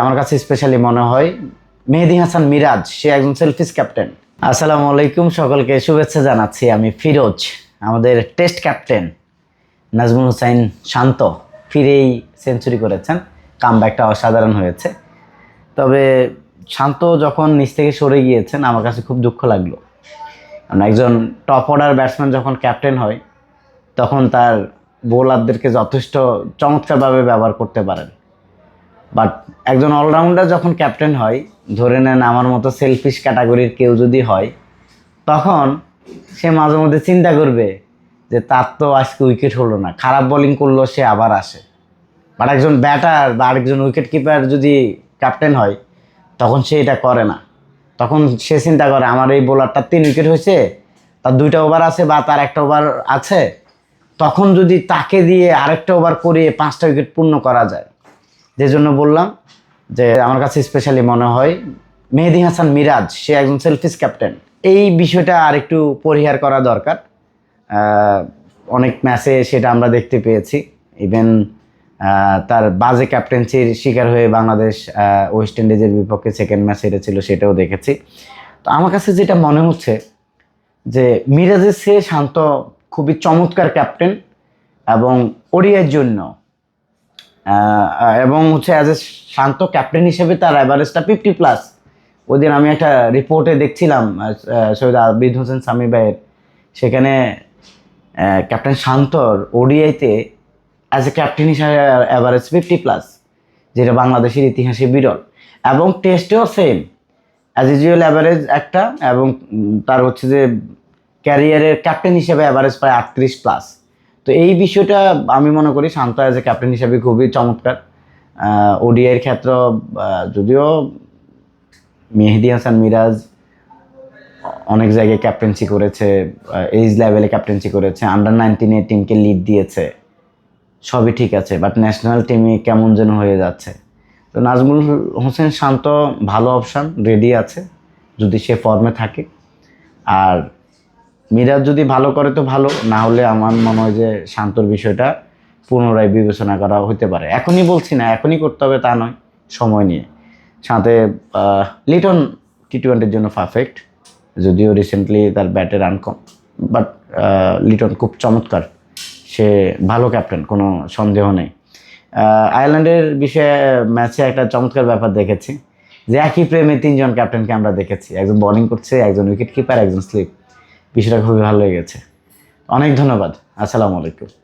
আমার কাছে স্পেশালি মনে হয় মেহেদি হাসান মিরাজ, সে একজন সেলফিস ক্যাপ্টেন আসসালামু আলাইকুম সকলকে, শুভেচ্ছা জানাচ্ছি আমি ফিরোজ, আমাদের টেস্ট ক্যাপ্টেন নাজমুল হুসাইন শান্ত। ফিরেই সেঞ্চুরি করেছেন কাম কামব্যাকটা অসাধারণ হয়েছে। তবে শান্ত যখন নিচ থেকে সরে গিয়েছেন, আমার কাছে খুব দুঃখ লাগল। কারণ একজন টপ অর্ডার ব্যাটসম্যান যখন ক্যাপ্টেন হয়, তখন তার বোলারদেরকে যথেষ্ট চমৎকারভাবে ব্যবহার করতে পারেন। বাট একজন অলরাউন্ডার যখন ক্যাপ্টেন হয়, ধরে নেন আমার মতো সেলফিশ ক্যাটাগরির কেউ যদি হয়, তখন সে মাঝে মধ্যে চিন্তা করবে যে তার তো আজকে উইকেট হলো না। খারাপ বোলিং করল সে আবার আসে। বাট একজন ব্যাটার বা আরেকজন উইকেট কিপার যদি ক্যাপ্টেন হয়, তখন সে এটা করে না। তখন সে চিন্তা করে, আমার এই বোলারটার তিন উইকেট হয়েছে, তার দুইটা ওভার আছে বা তার একটা ওভার আছে। তখন যদি তাকে দিয়ে আরেকটা ওভার করিয়ে পাঁচটা উইকেট পূর্ণ করা যায় যে জন্য বললাম যে আমার কাছে স্পেশালি মনে হয় মেহেদি হাসান মিরাজ, সে একজন সেলফিস ক্যাপ্টেন এই বিষয়টা আরেকটু পরিহার করা দরকার। অনেক ম্যাচে সেটা আমরা দেখতে পেয়েছি। ইভেন তার বাজে ক্যাপ্টেন্সির শিকার হয়ে বাংলাদেশ ওয়েস্ট ইন্ডিজের বিপক্ষে সেকেন্ড ম্যাচ হেরেছিল সেটাও দেখেছি। তো আমার কাছে যেটা মনে হচ্ছে যে মিরাজের সে শান্ত, খুবই চমৎকার ক্যাপ্টেন এবং ওডিয়ার জন্য এবং হচ্ছে অ্যাজ এ শান্ত ক্যাপ্টেন হিসেবে তার অ্যাভারেজটা ফিফটি প্লাস ওই দিন আমি একটা রিপোর্টে দেখছিলাম সৈয়দ আবিদ হোসেন সামি ভাইয়ের। সেখানে ক্যাপ্টেন শান্তর ওডিআইতে অ্যাজ এ ক্যাপ্টেন হিসাবে অ্যাভারেজ ফিফটি প্লাস যেটা বাংলাদেশের ইতিহাসে বিরল। এবং টেস্টেও সেম অ্যাজ ইউজুয়াল অ্যাভারেজ একটা, এবং তার হচ্ছে যে ক্যারিয়ারের ক্যাপ্টেন হিসেবে অ্যাভারেজ প্রায় আটত্রিশ প্লাস তো এই বিষয়টা আমি মনে করি শান্ত অ্যাজ এ ক্যাপ্টেন হিসেবে খুবই চমৎকার। ওডিআইয়ের ক্ষেত্র যদিও মেহেদি হাসান মিরাজ অনেক জায়গায় ক্যাপ্টেন্সি করেছে এইজ লেভেলে ক্যাপ্টেন্সি করেছে আন্ডার নাইনটিনের টিমকে লিড দিয়েছে, সবই ঠিক আছে বাট ন্যাশনাল টিমে কেমন যেন হয়ে যাচ্ছে। তো নাজমুল হোসেন শান্ত, ভালো অপশান রেডি আছে, যদি সে ফর্মে থাকে। আর মিরাজ যদি ভালো করে তো ভালো, না হলে আমার মনে হয় যে শান্তর বিষয়টা পুনরায় বিবেচনা করা হতে পারে। এখনই বলছি না, এখনই করতে হবে তা নয়, সময় নিয়ে। সাথে লিটন টি টোয়েন্টির জন্য পারফেক্ট যদিও রিসেন্টলি তার ব্যাটে রান কম বাট লিটন খুব চমৎকার। সে ভালো ক্যাপ্টেন কোনো সন্দেহ নেই। আয়ারল্যান্ডের বিষয়ে ম্যাচে একটা চমৎকার ব্যাপার দেখেছি, যে একই প্রেমে তিনজন ক্যাপ্টেনকে আমরা দেখেছি। একজন বোলিং করছে, একজন উইকেট কিপার একজন স্লিপ বিষয়টা খুবই ভালো লেগেছে। অনেক ধন্যবাদ। আসসালামু আলাইকুম।